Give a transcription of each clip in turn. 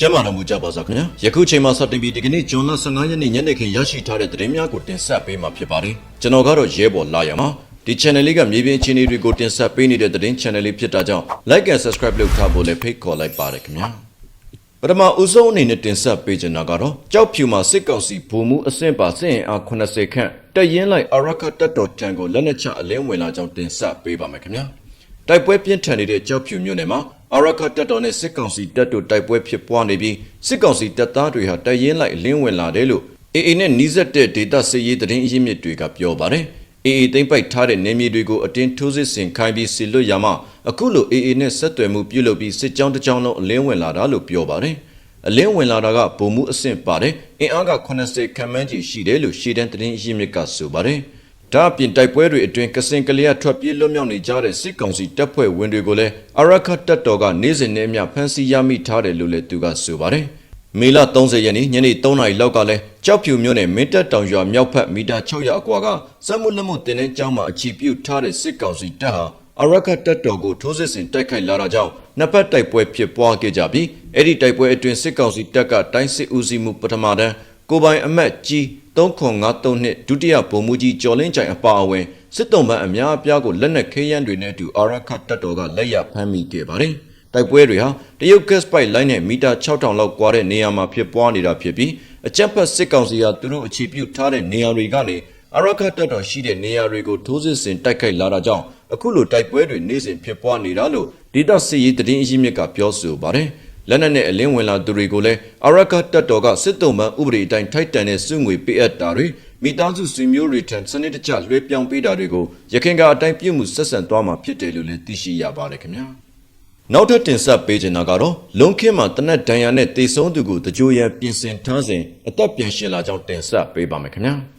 ကျမ်းမာတော်မူကြပါစားခင်ဗျာယခုချိန်မှာစတင်ပြီးဒီကနေ့ဇွန်လ15ရက်နေ့ညနေခင်းရရှိထားတဲ့သတင်းများကိုတင်ဆက်ပေးမှာဖြစ်ပါတယ်ကျွန်တော်ကတော့ရဲဘော်လာရမှာဒီ channel လေးကမြေပြင်အခြေအနေတွေကိုတင်ဆက်ပေးနေတဲ့သတင်း channel လေးဖြစ်တာကြောင့် like and subscribe လုပ်ထားဖို့လည်းဖိတ်ခေါ်လိုက်ပါတယ်ခင်ဗျာပထမဦးဆုံးအနေနဲ့တင်ဆက်ပေးချင်တာကတော့ကြောက်ဖြူမှာစစ်ကောင်စီဗိုလ်မှူးအဆင့်ပါစစ်ရင်အား80ခန့်တက်ရင်လိုက်အရကတက်တော်တန်ကိုလက်နက်ချအလင်းဝင်လာကြောင်းတင်ဆက်ပေးပါမယ်ခင်ဗျာတိုက်ပွဲပြင်းထန်နေတဲ့ကြောက်ဖြူမြို့နယ်မှာ အရခတ်တပ်တော်နဲ့စစ်ကောင်စီတပ်တို့တိုက်ပွဲဖြစ်ပွားနေပြီးစစ်ကောင်စီတပ်သားတွေဟာတရင်လိုက်လင်းဝင်လာတယ်လို့အေအေနဲ့နီးစပ်တဲ့ဒေတာစစ်ရေးသတင်းအရင်းမြစ်တွေကပြောပါတယ်။အေအေသိမ့်ပိုက်ထားတဲ့နေမြေတွေကိုအတင်းထိုးစစ်ဆင်ခိုင်းပြီးဆီလွတ်ရမှအခုလိုအေအေနဲ့ဆက်သွယ်မှုပြုလုပ်ပြီးစစ်ကြောင်းတစ်ကြောင်းလုံးအလင်းဝင်လာတာလို့ပြောပါတယ်။အလင်းဝင်လာတာကဗိုလ်မှူးအဆင့်ပါတယ်။အင်အားက80ခန့်မှန်းကြီးရှိတယ်လို့ရှေ့တန်းသတင်းအရင်းမြစ်ကဆိုပါတယ်။ ဒါအပြင်တိုက်ပွဲတွေအတွင်းကစင်ကလေးရထွက်ပြေးလွတ်မြောက်နေကြတဲ့စစ်ကောင်စီတပ်ဖွဲ့ဝင်တွေကိုလည်းအရခတ်တပ်တော်ကနေ့စဉ်နဲ့အမျှဖမ်းဆီးရမိထားတယ်လို့လည်းသူကဆိုပါတယ်။မေလ30ရက်နေ့ညနေ3နာရီလောက်ကလည်းကြောက်ဖြူမြို့နယ်မင်းတပ်တောင်ရွာမြောက်ဖက်မီတာ600အကွာကစက်မှုလက်မှုတင်တဲ့ကျောင်းမှာအခြေပြုထားတဲ့စစ်ကောင်စီတပ်ဟာအရခတ်တပ်တော်ကိုထိုးစစ်ဆင်တိုက်ခိုက်လာတာကြောင့်နှစ်ဖက်တိုက်ပွဲဖြစ်ပွားခဲ့ကြပြီးအဲ့ဒီတိုက်ပွဲအတွင်းစစ်ကောင်စီတပ်ကတိုင်းစစ်ဦးစီးမှုပထမတန်း ကိုပိုင်အမတ်ကြီး3953နှစ်ဒုတိယဗိုလ်မှူးကြီးကျော်လင်းကြိုင်အပါအဝင်စစ်တုံးပန်းအများအပြားကိုလက်နက်ခဲယမ်းတွေနဲ့အတူအာရခတ်တပ်တော်ကလက်ရဖမ်းမိခဲ့ပါတယ်။တိုက်ပွဲတွေဟာတရုတ်ဂက်စ်ပိုက်လိုင်းနဲ့မီတာ6000လောက်ကွာတဲ့နေရာမှာဖြစ်ပွားနေတာဖြစ်ပြီးအကြက်ဖက်စစ်ကောင်စီကသူတို့အခြေပြုထားတဲ့နေရာတွေကနေအာရခတ်တပ်တော်ရှိတဲ့နေရာတွေကိုထိုးစစ်ဆင်တိုက်ခိုက်လာတာကြောင့်အခုလိုတိုက်ပွဲတွေနေ့စဉ်ဖြစ်ပွားနေတာလို့ဒေတာစစ်ရေးသတင်းအရင်းမြစ်ကပြောဆိုပါတယ်။ လက်နက်နဲ့အလင်းဝင်လာသူတွေကိုလည်းအရကတပ်တော်ကစစ်တုံးမှန်ဥပဒေအတိုင်းထိုက်တန်တဲ့စုငွေပေးအပ်တာတွေမိသားစုဆွေမျိုးတွေထံစနစ်တကျလွှဲပြောင်းပေးတာတွေကိုရခိုင်ကအတိုင်းပြုမှုဆက်ဆံသွားမှာဖြစ်တယ်လို့လည်းသိရှိရပါတယ်ခင်ဗျာနောက်ထပ်တင်ဆက်ပေးချင်တာကတော့လုံခင်းမှာတနက်ဒဏ်ရာနဲ့တေဆုံးသူကိုတကြိုရန်ပြင်ဆင်ထားစဉ်အသက်ပြန်ရှင်လာကြောင်းတင်ဆက်ပေးပါမယ်ခင်ဗျာ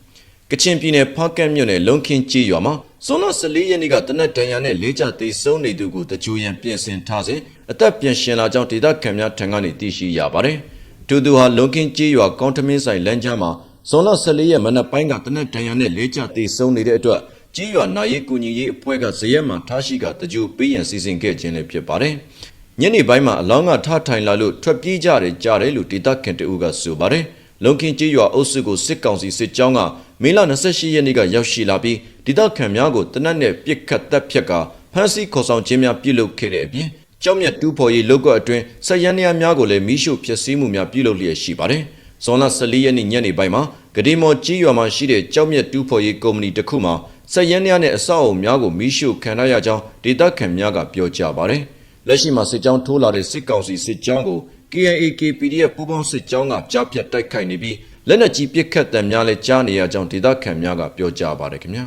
ကချင်ပြည်နယ်ဖားကန့်မြို့နယ်လုံခင်းကြီးရွာမှာဇွန်လ14ရက်နေ့ကတနက်တန်ရန်နဲ့လေးကြသေးဆုံးနေသူကိုတကြိုရန်ပြင်ဆင်ထားစဉ်အသက်ပြန်ရှင်လာကြောင်းဒေသခံများထံကနေသိရှိရပါတယ်။တူတူဟာလုံခင်းကြီးရွာကောင်းထမင်းဆိုင်လမ်းကြားမှာဇွန်လ14ရက်မနက်ပိုင်းကတနက်တန်ရန်နဲ့လေးကြသေးဆုံးနေတဲ့အတွက်ကြီးရွာနာရီကူညီရေးအဖွဲ့ကဇရက်မှထားရှိကတကြိုပေးရန်စီစဉ်ခဲ့ခြင်းလည်းဖြစ်ပါတယ်။ညနေပိုင်းမှာအလောင်းကထထိုင်လာလို့ထွက်ပြေးကြတယ်ကြားတယ်လို့ဒေသခံတအူးကဆိုပါတယ်။လုံကင်ကြီးရွာအုပ်စုကိုစစ်ကောင်စီစစ်ကြောင်းက မေလ28ရက်နေ့ကရောက်ရှိလာပြီးဒေသခံများကိုတနက်နဲ့ပြစ်ခတ်တပ်ဖြတ်ကဖမ်းဆီးခေါ်ဆောင်ခြင်းများပြုလုပ်ခဲ့တဲ့အပြင်ကြောက်မြတ်တူးဖော်ရေးလုပ်ကွက်အတွင်းဆက်ရန်ရများကိုလည်းမိရှုဖျက်ဆီးမှုများပြုလုပ်လျက်ရှိပါတယ်။ဇွန်လ14ရက်နေ့ညနေပိုင်းမှာဂဒီမော်ကြီးရွာမှာရှိတဲ့ကြောက်မြတ်တူးဖော်ရေးကုမ္ပဏီတစ်ခုမှာဆက်ရန်ရနဲ့အဆောက်အအုံများကိုမိရှုခံရကြောင်းဒေသခံများကပြောကြားပါတယ်။လက်ရှိမှာစစ်ကြောင်းထိုးလာတဲ့စစ်ကောင်စီစစ်ကြောင်းကို KIA KPDF ပူးပေါင်းစစ်ကြောင်းကကြားဖြတ်တိုက်ခိုက်နေပြီး လက်နက်ကြီးပစ်ခတ်တံများလည်းကြားနေရကြောင်းဒေသခံများကပြောကြားပါတယ်ခင်ဗျာ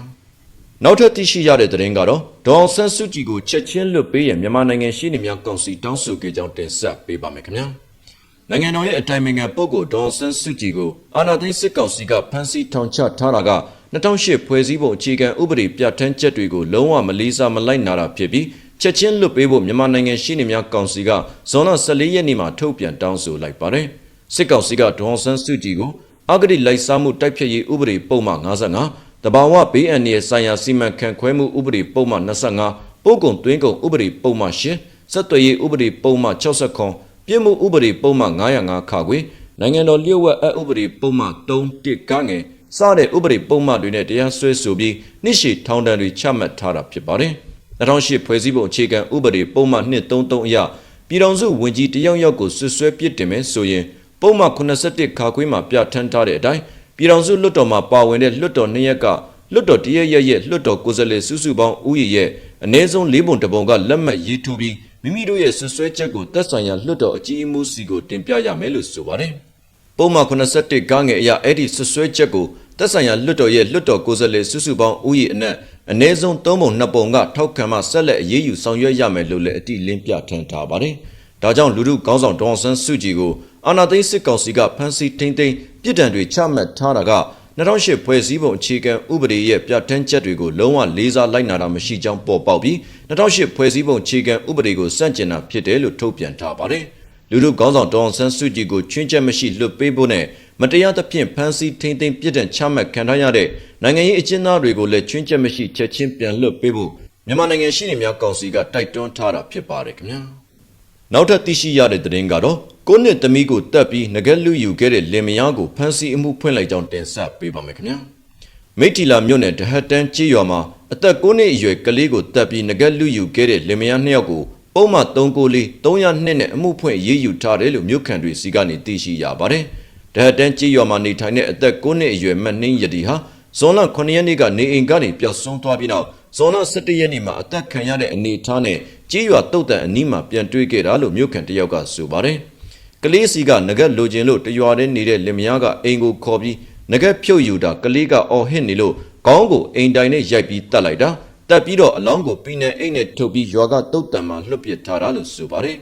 နောက်ထပ်သိရှိရတဲ့သတင်းကတော့ဒေါအောင်ဆန်းစုကြည်ကိုချက်ချင်းလွတ်ပေးရန်မြန်မာနိုင်ငံရှိနေများကောင်စီတောင်းဆိုခဲ့ကြောင်းတင်ဆက်ပေးပါမယ်ခင်ဗျာနိုင်ငံတော်ရဲ့အတိုင်ပင်ခံပုဂ္ဂိုလ်ဒေါအောင်ဆန်းစုကြည်ကိုအာဏာသိမ်းစစ်ကောင်စီကဖမ်းဆီးထောင်ချထားတာက2008ဖွဲ့စည်းပုံအခြေခံဥပဒေပြဋ္ဌာန်းချက်တွေကိုလုံးဝမလေးစားမလိုက်နာတာဖြစ်ပြီးချက်ချင်းလွတ်ပေးဖို့မြန်မာနိုင်ငံရှိနေများကောင်စီကဇွန်လ14ရက်နေ့မှာထုတ်ပြန်တောင်းဆိုလိုက်ပါတယ်။စစ်ကောင်စီကဒေါအောင်ဆန်းစုကြည်ကို အဂတိလိုက်စားမှုတိုက်ဖျက်ရေးဥပဒေပုံမှန်55တဘာဝဘေးအန္တရာယ်ဆိုင်ရာစီမံခန့်ခွဲမှုဥပဒေပုံမှန်25ပို့ကုန်သွင်းကုန်ဥပဒေပုံမှန်10စက်သွေးရေးဥပဒေပုံမှန်60ပြည်မှုဥပဒေပုံမှန်905ခါခွေနိုင်ငံတော်လျှို့ဝှက်အဥပဒေပုံမှန်3တစ်ကငယ်စတဲ့ဥပဒေပုံမှန်တွေနဲ့တရားစွဲဆိုပြီးနှစ်ရှည်ထောင်ဒဏ်တွေချမှတ်ထားတာဖြစ်ပါတယ်။2008ဖွဲ့စည်းပုံအခြေခံဥပဒေပုံမှန်233အရပြည်ထောင်စုဝန်ကြီးတယောက်ယောက်ကိုဆွဆွဲပြစ်တင်မယ်ဆိုရင် ပုံမှန်81ခါခွေးမှာပြဋ္ဌာန်းထားတဲ့အတိုင်းပြည်ထောင်စုလွှတ်တော်မှာပါဝင်တဲ့လွှတ်တော်နှစ်ရက်ကလွှတ်တော်တရက်ရက်ရဲ့လွှတ်တော်ကိုယ်စားလှယ်စုစုပေါင်းဦးရေရဲ့အနည်းဆုံး၄ပုံတစ်ပုံကလက်မှတ်ရေးထိုးပြီးမိမိတို့ရဲ့ဆွဆွဲချက်ကိုသက်ဆိုင်ရာလွှတ်တော်အကြီးအမှုစီကိုတင်ပြရမယ်လို့ဆိုပါတယ်။ပုံမှန်81ကငယ်အရအဲ့ဒီဆွဆွဲချက်ကိုသက်ဆိုင်ရာလွှတ်တော်ရဲ့လွှတ်တော်ကိုယ်စားလှယ်စုစုပေါင်းဦးရေအနက်အနည်းဆုံး3ပုံ2ပုံကထောက်ခံမှဆက်လက်အရေးယူဆောင်ရွက်ရမယ်လို့လည်းအတိလင်းပြထန်းထားပါတယ်။ဒါကြောင့်လူထုကောင်းဆောင်ဒေါအောင်ဆန်းစုကြည်ကို အာဏာသိမ်းစစ်ကောင်စီကဖမ်းဆီးထိန်းသိမ်းပြစ်ဒဏ်တွေချမှတ်ထားတာက2008ဖွဲ့စည်းပုံအခြေခံဥပဒေရဲ့ပြဋ္ဌာန်းချက်တွေကိုလုံးဝလေးစားလိုက်နာတာမရှိကြောင်းပေါ်ပေါက်ပြီး2008ဖွဲ့စည်းပုံအခြေခံဥပဒေကိုစန့်ကျင်တာဖြစ်တယ်လို့ထုတ်ပြန်ထားပါတယ်။လူထုကောင်းဆောင်ဒေါအောင်ဆန်းစုကြည်ကိုချွင်းချက်မရှိလွတ်ပေးဖို့နဲ့မတရားသဖြင့်ဖမ်းဆီးထိန်းသိမ်းပြစ်ဒဏ်ချမှတ်ခံထားရတဲ့နိုင်ငံရေးအကျဉ်းသားတွေကိုလည်းချွင်းချက်မရှိချက်ချင်းပြန်လွတ်ပေးဖို့မြန်မာနိုင်ငံရှိနေများကောင်စီကတိုက်တွန်းထားတာဖြစ်ပါတယ်ခင်ဗျာ။ နောက်ထပ်သိရှိရတဲ့သတင်းကတော့ကိုနှစ်သမီးကိုတက်ပြီးငကက်လူယူခဲ့တဲ့လင်မယားကိုဖမ်းဆီးအမှုဖွင့်လိုက်ကြောင်းတင်ဆက်ပေးပါမယ်ခင်ဗျာမိထီလာမြို့နယ်တဟတ်တန်းကြေးရွာမှာအသက်9နှစ်အရွယ်ကလေးကိုတက်ပြီးငကက်လူယူခဲ့တဲ့လင်မယားနှစ်ယောက်ကိုပုံမှန်394 302နဲ့အမှုဖွင့်ရေးယူထားတယ်လို့မြို့ခံတွေစီကနေသိရှိရပါတယ်တဟတ်တန်းကြေးရွာမှာနေထိုင်တဲ့အသက်9နှစ်အရွယ်မနှင်းယတီဟာဇွန်လ9ရက်နေ့ကနေအိမ်ကနေပျောက်ဆုံးသွားပြီးနောက် ဇွန်လ17ရက်နေ့မှာအသက်ခံရတဲ့အနေအထားနဲ့ကြေးရွာတုတ်တန်အနီးမှာပြန်တွေ့ခဲ့တာလို့မြို့ခံတစ်ယောက်ကဆိုပါတယ်ကလေးစီကငကက်လိုချင်လို့တရွာထဲနေတဲ့လင်မယားကအိမ်ကိုခေါ်ပြီးငကက်ဖြုတ်ယူတာကလေးကအော်ဟစ်နေလို့ခေါင်းကိုအိမ်တိုင်နဲ့ရိုက်ပြီးတတ်လိုက်တာတက်ပြီးတော့အလောင်းကိုပြီးနေအိမ်နဲ့ထုတ်ပြီးရွာကတုတ်တန်မှာလွှတ်ပစ်ထားတာလို့ဆိုပါတယ်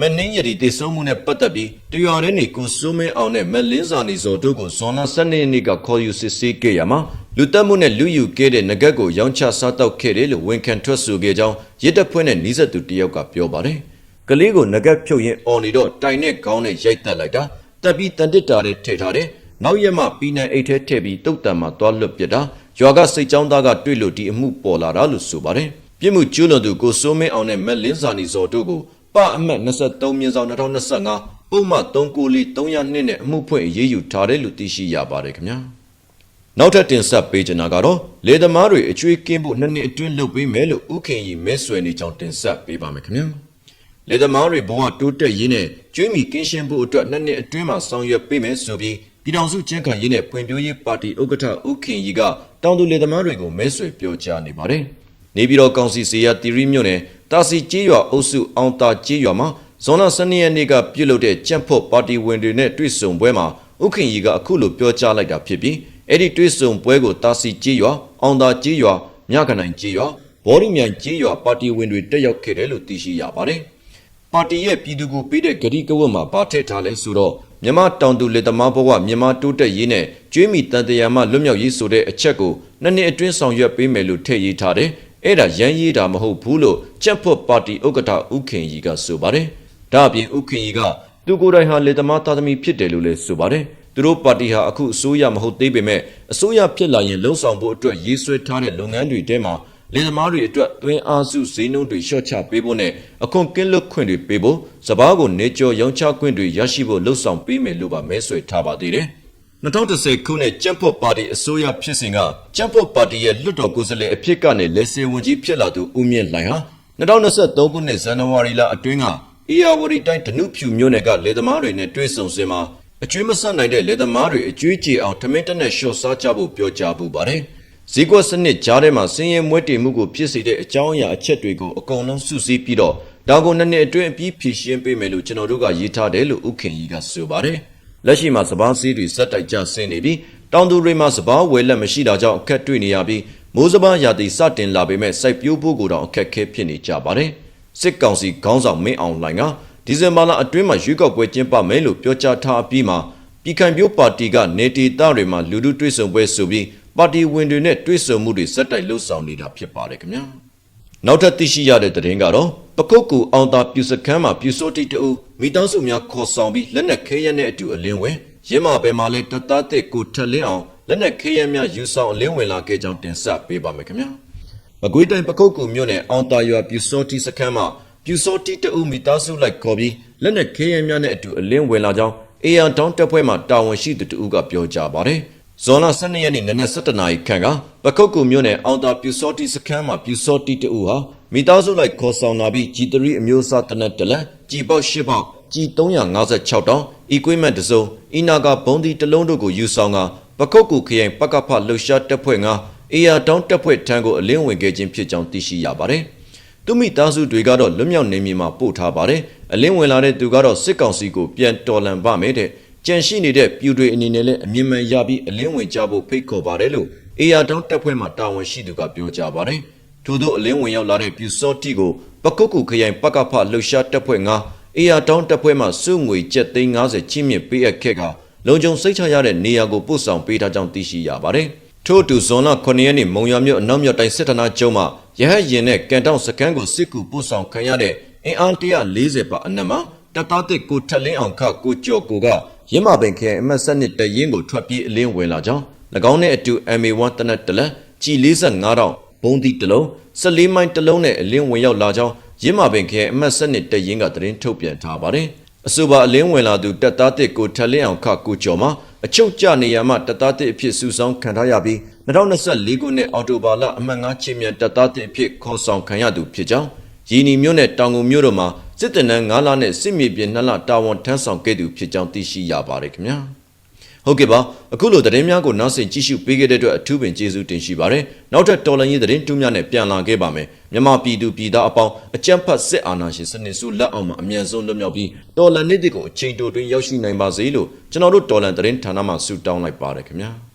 မနှင်းရည်တေဆုံးမှုနဲ့ပတ်သက်ပြီးတရွာထဲနေကိုစိုးမင်းအောင်နဲ့မလင်းစာနေစောတို့ကိုဇွန်လ12ရက်နေ့ကခေါ်ယူစစ်ဆေးခဲ့ရမှာလူတက်မှုနဲ့လူယူခဲ့တဲ့ငကက်ကိုရောင်းချစားတောက်ခဲ့တယ်လို့ဝန်ခံထွက်ဆိုခဲ့ကြောင်းရစ်တပ်ဖွဲ့နဲ့နှီးဆက်သူတယောက်ကပြောပါတယ်ကလေးကိုငကက်ဖြုတ်ရင်အော်နေတော့တိုင်နဲ့ခေါင်းနဲ့ရိုက်တက်လိုက်တာတက်ပြီးတန်တစ်တာနဲ့ထည့်ထားတယ်နောက်ရက်မှပြီးနိုင်အိတ်ထဲထည့်ပြီးတုတ်တံမှာသွားလွတ်ပစ်တာရွာကစိတ်ကြောင်းသားကတွေ့လို့ဒီအမှုပေါ်လာတာလို့ဆိုပါတယ်ပြစ်မှုကျူးလွန်သူကိုစိုးမင်းအောင်နဲ့မက်လင်းစာနီဇော်တို့ကို ပအမတ်23မြင်းဆောင်2025ပုံမှန်394 302နဲ့အမှုဖွင့်အရေးယူထားတယ်လို့သိရှိရပါတယ်ခင်ဗျာနောက်ထပ်တင်ဆက်ပေးချင်တာကတော့လေသမားတွေအကျွေးကင်းဖို့နှစ်နှစ်အတွင်းလုပ်ပေးမယ်လို့ဥခင်ကြီးမဲဆွယ်နေကြောင်းတင်ဆက်ပေးပါမယ်ခင်ဗျာလေသမားတွေဘဝတိုးတက်ရေးနဲ့ကျွေးမီကင်းရှင်းဖို့အတွက်နှစ်နှစ်အတွင်းမှာဆောင်ရွက်ပေးမယ်ဆိုပြီးပြည်ထောင်စုကျန်းခံရေးနဲ့ဖွံ့ဖြိုးရေးပါတီဥက္ကဋ္ဌဦးခင်ကြီးကတောင်သူလေသမားတွေကိုမဲဆွယ်ပြောကြားနေပါတယ်။နေပြည်တော်ကောင်စီစီယာတီရီမြို့နယ် တာစီကျေးရွာအုပ်စုအောင်တာကျေးရွာမှာဇွန်လ12ရက်နေ့ကပြုလုပ်တဲ့ကြံ့ဖို့ပါတီဝင်တွေနဲ့တွေ့ဆုံပွဲမှာဥခင်ကြီးကအခုလိုပြောကြားလိုက်တာဖြစ်ပြီးအဲ့ဒီတွေ့ဆုံပွဲကိုတာစီကျေးရွာအောင်တာကျေးရွာမြခနိုင်ကျေးရွာဘော်ရီမြိုင်ကျေးရွာပါတီဝင်တွေတက်ရောက်ခဲ့တယ်လို့သိရှိရပါတယ်။ပါတီရဲ့ပြည်သူကိုပေးတဲ့ဂရီကဝတ်မှာပါထည့်ထားလဲဆိုတော့မြမတောင်သူလက်သမားဘဝမြမတိုးတက်ရေးနဲ့ကျွေးမီတန်တရာမှလွတ်မြောက်ရေးဆိုတဲ့အချက်ကိုနှစ်နှစ်အတွင်းဆောင်ရွက်ပေးမယ်လို့ထည့်ရေးထားတယ်။ အဲ့ဒါရန်ရေးတာမဟုတ်ဘူးလို့ချက်ဖို့ပါတီဥက္ကဋ္ဌဥခင်ကြီးကဆိုပါတယ်။ဒါအပြင်ဥခင်ကြီးကသူကိုယ်တိုင်ဟာလက်သမားသားသမီးဖြစ်တယ်လို့လည်းဆိုပါတယ်။သူတို့ပါတီဟာအခုအစိုးရမဟုတ်သေးပေမဲ့အစိုးရဖြစ်လာရင်လုံဆောင်ဖို့အတွက်ရေးဆွဲထားတဲ့လုပ်ငန်းတွေထဲမှာလေသမားတွေအတွက်သွင်းအားစုဈေးနှုန်းတွေလျှော့ချပေးဖို့နဲ့အခွန်ကင်းလွတ်ခွင့်တွေပေးဖို့စပားကိုနေကျော်ရောင်းချခွင့်တွေရရှိဖို့လှုံ့ဆော်ပေးမယ်လို့ပါမဲဆွယ်ထားပါသေးတယ်။ 2010ခုနှစ်ကျန်းဖို့ပါတီအစိုးရဖြစ်စဉ်ကကျန်းဖို့ပါတီရဲ့လွတ်တော်ကိုယ်စားလှယ်အဖြစ်ကနေလက်စေဝန်ကြီးဖြစ်လာသူဦးမြင့်လှိုင်ဟာ2023ခုနှစ်ဇန်နဝါရီလအတွင်းကအေယာဝတီတိုင်းဓနုဖြူမြို့နယ်ကလေသမားတွေနဲ့တွေ့ဆုံစင်မှာအကျွေးမဆက်နိုင်တဲ့လေသမားတွေအကျွေးကြေအောင်ထမင်းတက်နဲ့ရှော့စားကြဖို့ပြောကြားပူပါတယ်။ဈေးကွက်စနစ်ကြားထဲမှာစင်းရဲမွဲတေမှုကိုဖြစ်စေတဲ့အကြောင်းအရာအချက်တွေကိုအကုန်လုံးစုစည်းပြီးတော့ဒါကိုနှစ်နှစ်အတွင်းအပြီးဖြည့်ရှင်းပေးမယ်လို့ကျွန်တော်တို့ကရေးထားတယ်လို့ဥခင်ကြီးကဆိုပါတယ်။ လက်ရှိမှာစပားစည်းတွေစက်တိုက်ကြဆင်းနေပြီးတောင်သူတွေမှာစပားဝယ်လက်မရှိတာကြောင့်အခက်တွေ့နေရပြီးမိုးစပားရာသီစတင်လာပေမဲ့စိုက်ပျိုးဖို့ကိုတောင်အခက်ခဲဖြစ်နေကြပါတယ်။စစ်ကောင်စီခေါင်းဆောင်မင်းအောင်လှိုင်ကဒီဇင်ဘာလအတွင်းမှာရွေးကောက်ပွဲကျင်းပမယ်လို့ပြောကြားထားပြီးမှပြည်ခိုင်ပြိုးပါတီကနေတီတာတွေမှာလူလူတွေ့ဆုံပွဲဆိုပြီးပါတီဝင်တွေနဲ့တွေ့ဆုံမှုတွေစက်တိုက်လှုပ်ဆောင်နေတာဖြစ်ပါတယ်ခင်ဗျာ နောက်ထပ်သိရှိရတဲ့သတင်းကတော့ပကုတ်ကူအောင်သာပြူစခန်းမှာပြူစိုးတိတ်တူမိသားစုများခေါ်ဆောင်ပြီးလက်နက်ခဲယမ်းနဲ့အတူအလင်းဝင်ရင်းမာဘယ်မှာလဲတသားတစ်ကိုထက်လင်းအောင်လက်နက်ခဲယမ်းများယူဆောင်အလင်းဝင်လာခဲ့ကြောင်းတင်ဆက်ပေးပါမယ်ခင်ဗျာမကွေးတိုင်းပကုတ်ကူမြို့နယ်အောင်သာရွာပြူစောတိစခန်းမှာပြူစောတိတူမိသားစုလိုက်ခေါ်ပြီးလက်နက်ခဲယမ်းများနဲ့အတူအလင်းဝင်လာကြောင်းအေယာတောင်းတပ်ဖွဲ့မှတာဝန်ရှိသူတူကပြောကြားပါတယ် ဇွန်လ12ရက်နေ့နနက်7:00နာရီခန့်ကပကုတ်ကူမြို့နယ်အောင်သာပြူစောတိစခန်းမှာပြူစောတိတူဟာမိသားစုလိုက်ခေါ်ဆောင်လာပြီး G3 အမျိုးအစားတနက်တလက်ကြီးပေါက်၈ပေါက် G356 တောင်း equipment တစ်စုံအီနာကဘုံဒီတစ်လုံးတို့ကိုယူဆောင်ကပကုတ်ကူခရိုင်ပကဖလှုပ်ရှားတပ်ဖွဲ့ကအေယာတောင်းတပ်ဖွဲ့ထံကိုအလင်းဝင်ခဲ့ခြင်းဖြစ်ကြောင်းသိရှိရပါတယ်။သူမိသားစုတွေကတော့လွတ်မြောက်နေမြေမှာပို့ထားပါတယ်။အလင်းဝင်လာတဲ့သူကတော့စစ်ကောင်စီကိုပြန်တော်လှန်ပါမယ်တဲ့။ ကြံရှိနေတဲ့ပြူတွေအနေနဲ့လည်းအမြင့်မှန်ရပြီးအလင်းဝင်ကြဖို့ဖိတ်ခေါ်ပါတယ်လို့အေယာတောင်းတပ်ဖွဲ့မှတာဝန်ရှိသူကပြောကြားပါတယ်။ထို့သောအလင်းဝင်ရောက်လာတဲ့ပြူစောတိကိုပကုတ်ကူခရိုင်ပကဖလှုပ်ရှားတပ်ဖွဲ့ကအေယာတောင်းတပ်ဖွဲ့မှစုငွေကျပ်သိန်း90ချင်းမြင့်ပေးအပ်ခဲ့ကလုံခြုံစိတ်ချရတဲ့နေရာကိုပို့ဆောင်ပေးထားကြောင်းသိရှိရပါတယ်။ထို့အတူဇွန်လ9ရက်နေ့မုံရွာမြို့အနောက်မြောက်တိုင်းစစ်ဌာနချုပ်မှရဟတ်ရင်နဲ့ကန်တောင်စခန်းကိုစစ်ကူပို့ဆောင်ခံရတဲ့အင်အား140ပါအနက်မှာတပ်သားတစ်ကိုထက်လင်းအောင်ခကိုကြော့ကိုက ရင်းမာပင်ခရိုင်အမတ်စနစ်တရင်ကိုထွက်ပြေးအလင်းဝင်လာကြောင်း၎င်းနဲ့အတူ MA1 တနက်တလက်ကြီး45တောင်ဘုံဒီတလုံး14မိုင်တလုံးနဲ့အလင်းဝင်ရောက်လာကြောင်းရင်းမာပင်ခရိုင်အမတ်စနစ်တရင်ကသတင်းထုတ်ပြန်ထားပါတယ်အဆိုပါအလင်းဝင်လာသူတပ်သားတစ်ကိုထက်လင်းအောင်ခကိုကျော်မှာအချုပ်ကျနေရမှတပ်သားတစ်အဖြစ်စုဆောင်းခံထားရပြီး2024ခုနှစ်အောက်တိုဘာလအမှတ်9ချင်းမြတ်တပ်သားတစ်အဖြစ်ခေါ်ဆောင်ခံရသူဖြစ်ကြောင်းရင်းနီမြို့နယ်တောင်ကုန်မြို့တို့မှာ စစ်တပ်နန်း9လနဲ့စစ်မြေပြင်2လတာဝန်ထမ်းဆောင်ခဲ့သူဖြစ်ကြောင်းသိရှိရပါတယ်ခင်ဗျာဟုတ်ကဲ့ပါအခုလိုသတင်းများကိုနောက်ဆင်ကြည့်ရှုပေးခဲ့တဲ့အတွက်အထူးပင်ကျေးဇူးတင်ရှိပါတယ်နောက်ထပ်တော်လန်ရေးသတင်းတူးများနဲ့ပြန်လာခဲ့ပါမယ်မြန်မာပြည်သူပြည်သားအပေါင်းအကြမ်းဖက်စစ်အာဏာရှင်စနစ်စုလက်အောက်မှာအမြန်ဆုံးလွတ်မြောက်ပြီးတော်လန်နေ့တွေကိုအချိန်တိုတွင်ရောက်ရှိနိုင်ပါစေလို့ကျွန်တော်တို့တော်လန်သတင်းဌာနမှဆုတောင်းလိုက်ပါတယ်ခင်ဗျာ